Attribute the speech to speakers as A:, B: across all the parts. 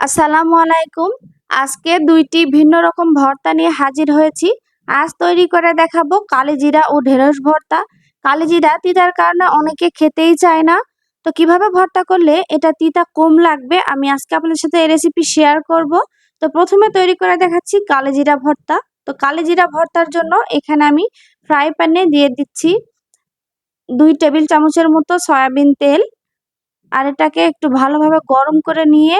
A: আসসালামু আলাইকুম। আজকে দুইটি ভিন্ন রকম ভর্তা নিয়ে হাজির হয়েছি। আজ তৈরি করে দেখাবো কালিজিরা ও ঢেঁড়স ভর্তা। কালিজিরা তিতার কারণে অনেকে খেতেই চায় না। তো কীভাবে ভর্তা করলে এটা তিতা কম লাগবে, আমি আজকে আপনাদের সাথে এই রেসিপি শেয়ার করব। তো প্রথমে তৈরি করে দেখাচ্ছি কালিজিরা ভর্তা। তো কালিজিরা ভর্তার জন্য এখানে আমি ফ্রাই প্যানে দিয়ে দিচ্ছি দুই টেবিল চামচের মতো সয়াবিন তেল। আর এটাকে একটু ভালোভাবে গরম করে নিয়ে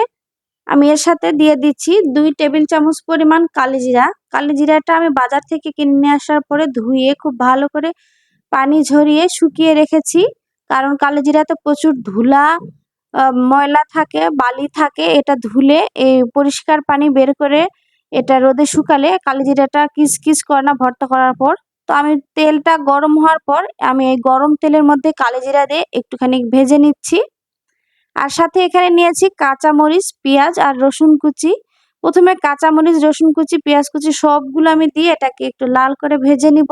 A: আমি এর সাথে দিয়ে দিচ্ছি দুই টেবিল চামচ পরিমাণ কালিজিরা কালিজিরাটা আমি বাজার থেকে কিনে নিয়ে আসার পরে ধুয়ে খুব ভালো করে পানি ঝরিয়ে শুকিয়ে রেখেছি। কারণ কালিজিরাতে প্রচুর ধুলা ময়লা থাকে, বালি থাকে, এটা ধুলে এই পরিষ্কার পানি বের করে এটা রোদে শুকালে কালিজিরাটা কিস কিস করে না ভর্তা করার পর। তো আমি তেলটা গরম হওয়ার পর আমি এই গরম তেলের মধ্যে কালিজিরা দিয়ে একটুখানি ভেজে নিচ্ছি। আর সাথে এখানে নিয়েছি কাঁচামরিচ, পেঁয়াজ আর রসুন কুচি। প্রথমে কাঁচামরিচ, রসুন কুচি, পেঁয়াজ কুচি সবগুলো আমি দিয়ে এটাকে একটু লাল করে ভেজে নিব।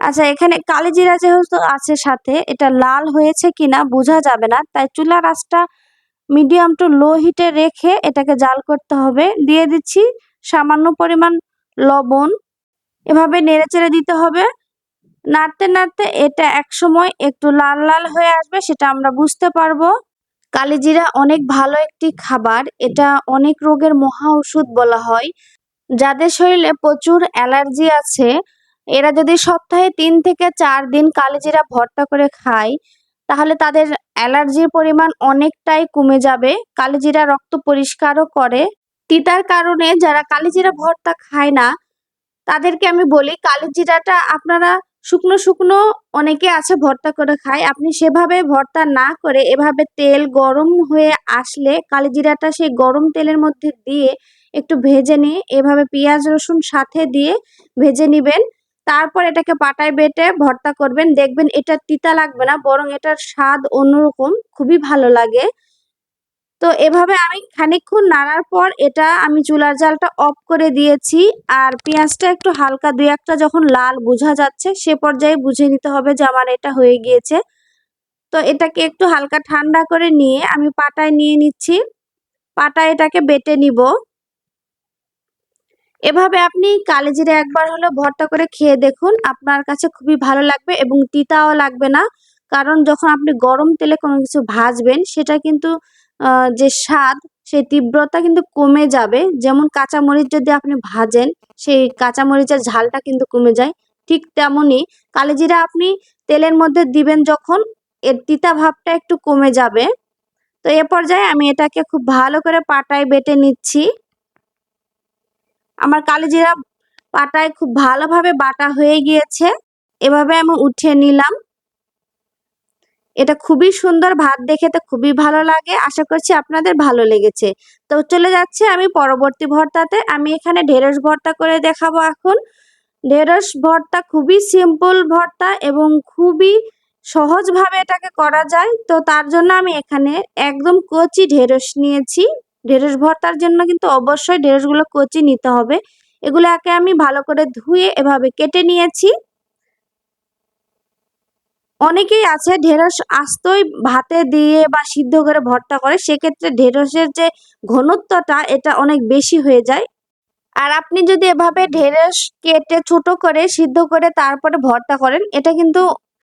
A: আচ্ছা এখানে কালি জিরা যেহেতু আছে সাথে, এটা লাল হয়েছে কিনা বোঝা যাবে না। তাই চুলার আঁচটা মিডিয়াম টু লো হিটে রেখে এটাকে জাল করতে হবে। দিয়ে দিচ্ছি সামান্য পরিমাণ লবণ। এভাবে নেড়ে চেড়ে দিতে হবে। নাড়তে নাড়তে এটা একসময় একটু লাল লাল হয়ে আসবে, সেটা আমরা বুঝতে পারব। কালিজিরা অনেক ভালো একটি খাবার, এটা অনেক রোগের মহা ওষুধ বলা হয়। যাদের শরীরে প্রচুর অ্যালার্জি আছে, এরা যদি সপ্তাহে তিন থেকে চার দিন কালিজিরা ভর্তা করে খায়, তাহলে তাদের অ্যালার্জির পরিমাণ অনেকটাই কমে যাবে। কালিজিরা রক্ত পরিষ্কারও করে। তিতার কারণে যারা কালিজিরা ভর্তা খায় না, তাদেরকে আমি বলি, কালিজিরাটা আপনারা শুকনো শুকনো অনেকে আছে ভর্তা করে খায়। আপনি সেভাবে ভর্তা না করে এভাবে তেল গরম হয়ে আসলে কালিজিরাটা সেই গরম তেলের মধ্যে দিয়ে একটু ভেজে নিয়ে এভাবে পেঁয়াজ, রসুন সাথে দিয়ে ভেজে নিবেন। তারপর এটাকে পাটায় বেটে ভর্তা করবেন। দেখবেন এটা তিতা লাগবে না, বরং এটার স্বাদ অন্যরকম, খুবই ভালো লাগে। তো এভাবে আমি খানিকক্ষণ নাড়ার পর এটা আমি চুলার জালটা অফ করে দিয়েছি আর পেঁয়াজটা একটু হালকা দুই একটা যখন লাল বোঝা যাচ্ছে সে পর্যায়ে বুঝে নিতে হবে যে আমার এটা হয়ে গিয়েছে। তো এটাকে একটু হালকা ঠান্ডা করে নিয়ে আমি পাটায় নিয়ে নিচ্ছি। পাটায় এটাকে বেটে নিব। এভাবে আপনি কালেজিরে একবার হলে ভর্তা করে খেয়ে দেখুন। আপনার কাছে খুবই ভালো লাগবে এবং তিতাও লাগবে না। কারণ যখন আপনি গরম তেলে কোনো কিছু ভাজবেন সেটা কিন্তু যে স্বাদ, সেই তীব্রতা কিন্তু কমে যাবে। যেমন কাঁচামরিচ যদি আপনি ভাজেন, সেই কাঁচামরিচের ঝালটা কিন্তু কমে যায়। ঠিক তেমনই কালিজিরা আপনি তেলের মধ্যে দিবেন যখন, এর তিতা ভাবটা একটু কমে যাবে। তো এ পর্যায়ে আমি এটাকে খুব ভালো করে পাটায় বেটে নিচ্ছি। আমার কালিজিরা পাটায় খুব ভালোভাবে বাটা হয়ে গিয়েছে। এভাবে আমি উঠিয়ে নিলাম। এটা খুবই সুন্দর ভাত দেখে তো খুবই ভালো লাগে। আশা করছি আপনাদের ভালো লেগেছে। তো চলে যাচ্ছে আমি পরবর্তী ভর্তাতে। আমি এখানে ঢেঁড়স ভর্তা করে দেখাবো এখন। ঢেঁড়স ভর্তা খুবই সিম্পল ভর্তা এবং খুবই সহজভাবে এটাকে করা যায়। তো তার জন্য আমি এখানে একদম কচি ঢেঁড়স নিয়েছি। ঢেঁড়স ভর্তার জন্য কিন্তু অবশ্যই ঢেঁড়সগুলো কচি নিতে হবে। এগুলোকে আমি ভালো করে ধুয়ে এভাবে কেটে নিয়েছি। অনেকেই আছে, ঢেঁড়স আস্তই ভাতে দিয়ে বা সিদ্ধ করে ভর্তা করে, সেক্ষেত্রে ঢেঁড়সের যে ঘনত্বটা, এটা অনেক বেশি হয়ে যায়। আর আপনি যদি এভাবে ঢেঁড়স কেটে ছোট করে সিদ্ধ করে তারপরে ভর্তা করেন, এটা কিন্তু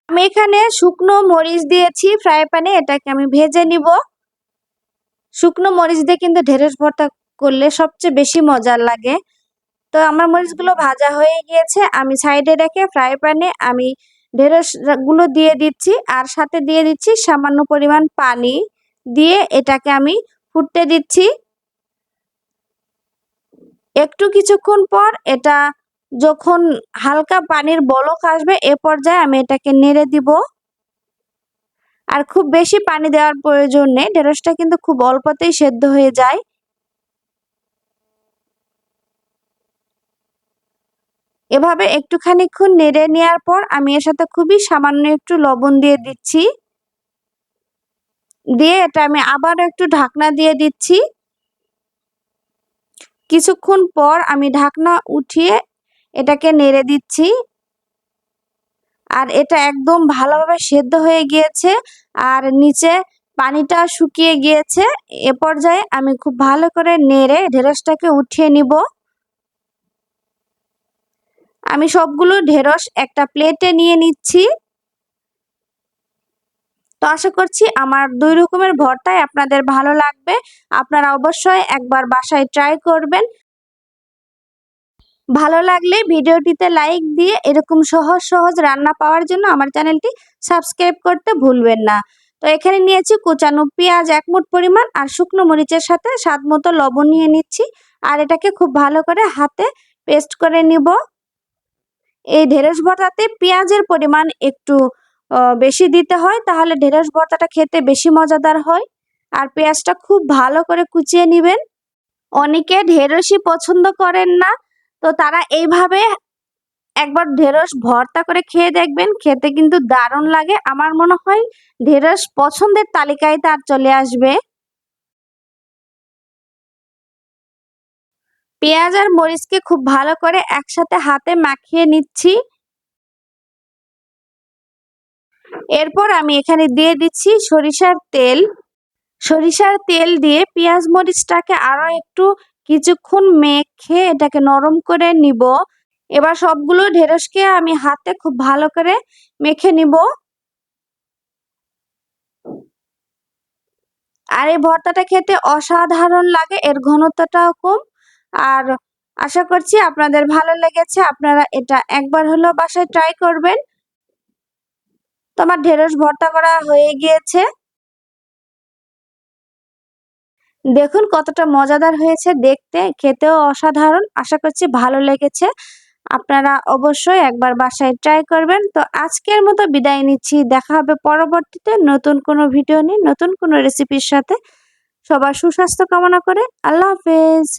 A: আমি এখানে শুকনো মরিচ দিয়েছি ফ্রাই প্যানে, এটাকে আমি ভেজে নিব। শুকনো মরিচ দিয়ে কিন্তু ঢেঁড়স ভর্তা করলে সবচেয়ে বেশি মজার লাগে। তো আমার মরিচগুলো ভাজা হয়ে গিয়েছে, আমি সাইডে রেখে ফ্রাই প্যানে আমি ঢেঁড়সগুলো দিয়ে দিচ্ছি আর সাথে দিয়ে দিচ্ছি সামান্য পরিমাণ পানি দিয়ে এটাকে আমি ফুটতে দিচ্ছি। একটু কিছুক্ষণ পর এটা যখন হালকা পানির বলক আসবে এ পর্যায়ে আমি এটাকে নেড়ে দিব। আর খুব বেশি পানি দেওয়ার প্রয়োজন নেই, ঢেঁড়সটা কিন্তু খুব অল্পতেই সেদ্ধ হয়ে যায়। এভাবে একটু খানিক্ষণ নেড়ে নেওয়ার পর আমি এর সাথে খুবই সামান্য একটু লবণ দিয়ে দিচ্ছি। দিয়ে এটা আমি আবার একটু ঢাকনা দিয়ে দিচ্ছি। কিছুক্ষণ পর আমি ঢাকনা উঠিয়ে এটাকে নেড়ে দিচ্ছি। আর এটা একদম ভালোভাবে সেদ্ধ হয়ে গিয়েছে আর নিচে পানিটা শুকিয়ে গিয়েছে। এ পর্যায়ে আমি খুব ভালো করে নেড়ে ঢেঁড়সটাকে উঠিয়ে নিব। আমি সবগুলো ঢেঁড়স একটা প্লেটে নিয়ে নিচ্ছি। তো আশা করছি আমার দুই রকমের ভর্তাই আপনাদের ভালো লাগবে। আপনারা অবশ্যই একবার বাসায় ট্রাই করবেন। ভালো লাগলে ভিডিওটিতে লাইক দিয়ে এরকম সহজ সহজ রান্না পাওয়ার জন্য আমার চ্যানেলটি সাবস্ক্রাইব করতে ভুলবেন না। তো এখানে নিয়েছি কুচানো পেঁয়াজ এক মুঠ পরিমাণ আর শুকনো মরিচের সাথে স্বাদ মতো লবণ নিয়ে নিচ্ছি। আর এটাকে খুব ভালো করে হাতে পেস্ট করে নিব। এই ঢেঁড়স ভর্তাতে পেঁয়াজের পরিমাণ একটু বেশি দিতে হয়, তাহলে ঢেঁড়স ভর্তাটা খেতে বেশি মজাদার হয়। আর পেঁয়াজটা খুব ভালো করে কুচিয়ে নেবেন। অনেকে ঢেঁড়সই পছন্দ করেন না, তো তারা এইভাবে একবার ঢেঁড়স ভর্তা করে খেয়ে দেখবেন, খেতে কিন্তু দারুণ লাগে। আমার মনে হয় ঢেঁড়স পছন্দের তালিকায় তার চলে আসবে। পেঁয়াজ আর মরিচকে খুব ভালো করে একসাথে হাতে মাখিয়ে নিচ্ছি। এরপর আমি এখানে দিয়ে দিচ্ছি সরিষার তেল। সরিষার তেল দিয়ে পেঁয়াজ মরিচটাকে আরও একটু কিছুক্ষণ মেখে এটাকে নরম করে নিব। এবার সবগুলো ঢেঁড়সকে আমি হাতে খুব ভালো করে মেখে নিব। আর এই ভর্তাটা খেতে অসাধারণ লাগে, এর ঘনত্বটাও কম। আর আশা করছি আপনাদের ভালো লেগেছে। আপনারা এটা একবার হলো বাসায় ট্রাই করবেন। তোমার ঢেঁড়স ভর্তা করা হয়ে গিয়েছে। দেখুন কতটা মজাদার হয়েছে দেখতে, খেতেও অসাধারণ। আশা করছি ভালো লেগেছে। আপনারা অবশ্যই একবার বাসায় ট্রাই করবেন। তো আজকের মতো বিদায় নিচ্ছি। দেখা হবে পরবর্তীতে নতুন কোনো ভিডিও নিয়ে, নতুন কোনো রেসিপির সাথে। সবার সুস্বাস্থ্য কামনা করে। আল্লাহ হাফেজ।